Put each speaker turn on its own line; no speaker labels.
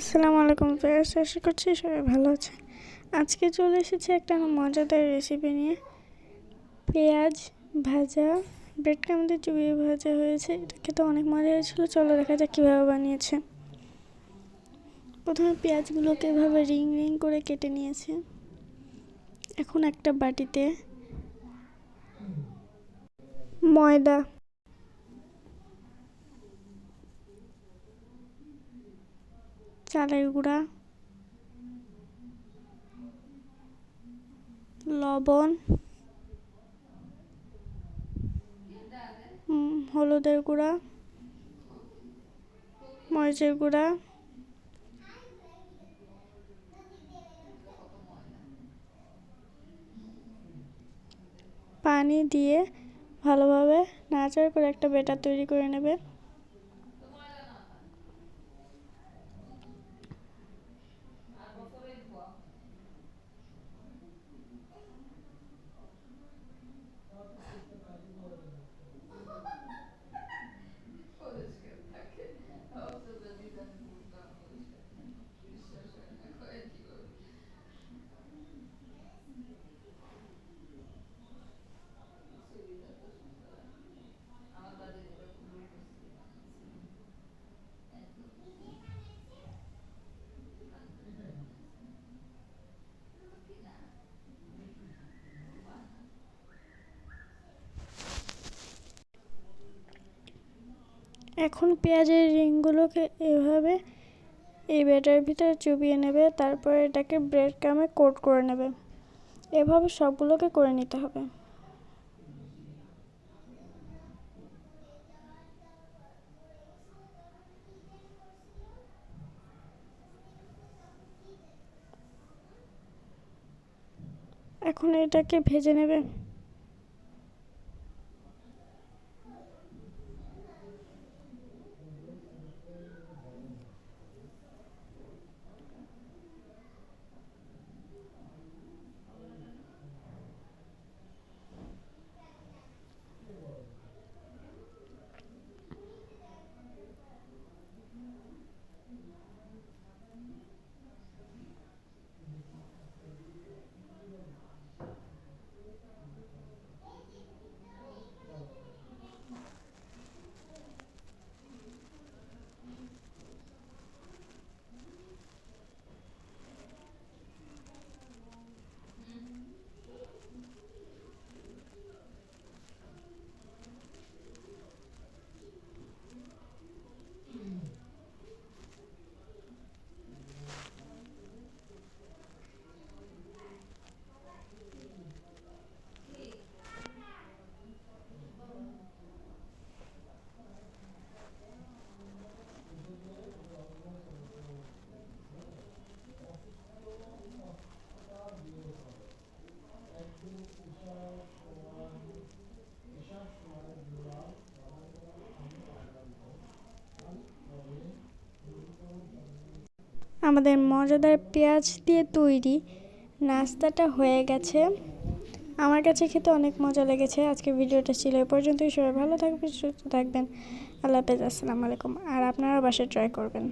আসসালামু আলাইকুম ফেরাস আশা করছি সবাই ভালো আছে আজকে চলে এসেছি একটা মজাদার রেসিপি নিয়ে। পেঁয়াজ ভাজা ব্রেড কামদের চুবিয়ে ভাজা হয়েছে। এটা খেতে অনেক মজা হয়েছিল, চলো দেখা যাক কীভাবে বানিয়েছে। প্রথমে পেঁয়াজগুলোকে এভাবে রিং রিং করে কেটে নিয়েছে। এখন একটা বাটিতে ময়দা চালের গুঁড়া, লবণ হলুদের গুঁড়া, মরিচের গুঁড়া, পানি দিয়ে ভালোভাবে নাড়াচাড়া করে একটা বেটার তৈরি করে নেবে এখন পেঁয়াজের রিংগুলোকে এভাবে এই ব্যাটার ভিতরে চুবিয়ে নেবে, তারপর এটাকে ব্রেড কামে কোট করে নেবে। এভাবে সবগুলোকে করে নিতে হবে। এখন এটাকে ভেজে নেবে। আমাদের মজাদার পেঁয়াজ দিয়ে তৈরি নাস্তাটা হয়ে গেছে। আমার কাছে খেতে অনেক মজা লেগেছে। আজকে ভিডিওটা ছিল এ পর্যন্তই। সবাই ভালো থাকবেন, সুস্থ থাকবেন। আল্লাহ হাফেজ, আসসালামু আলাইকুম। আর আপনারা বাসায় ট্রাই করবেন।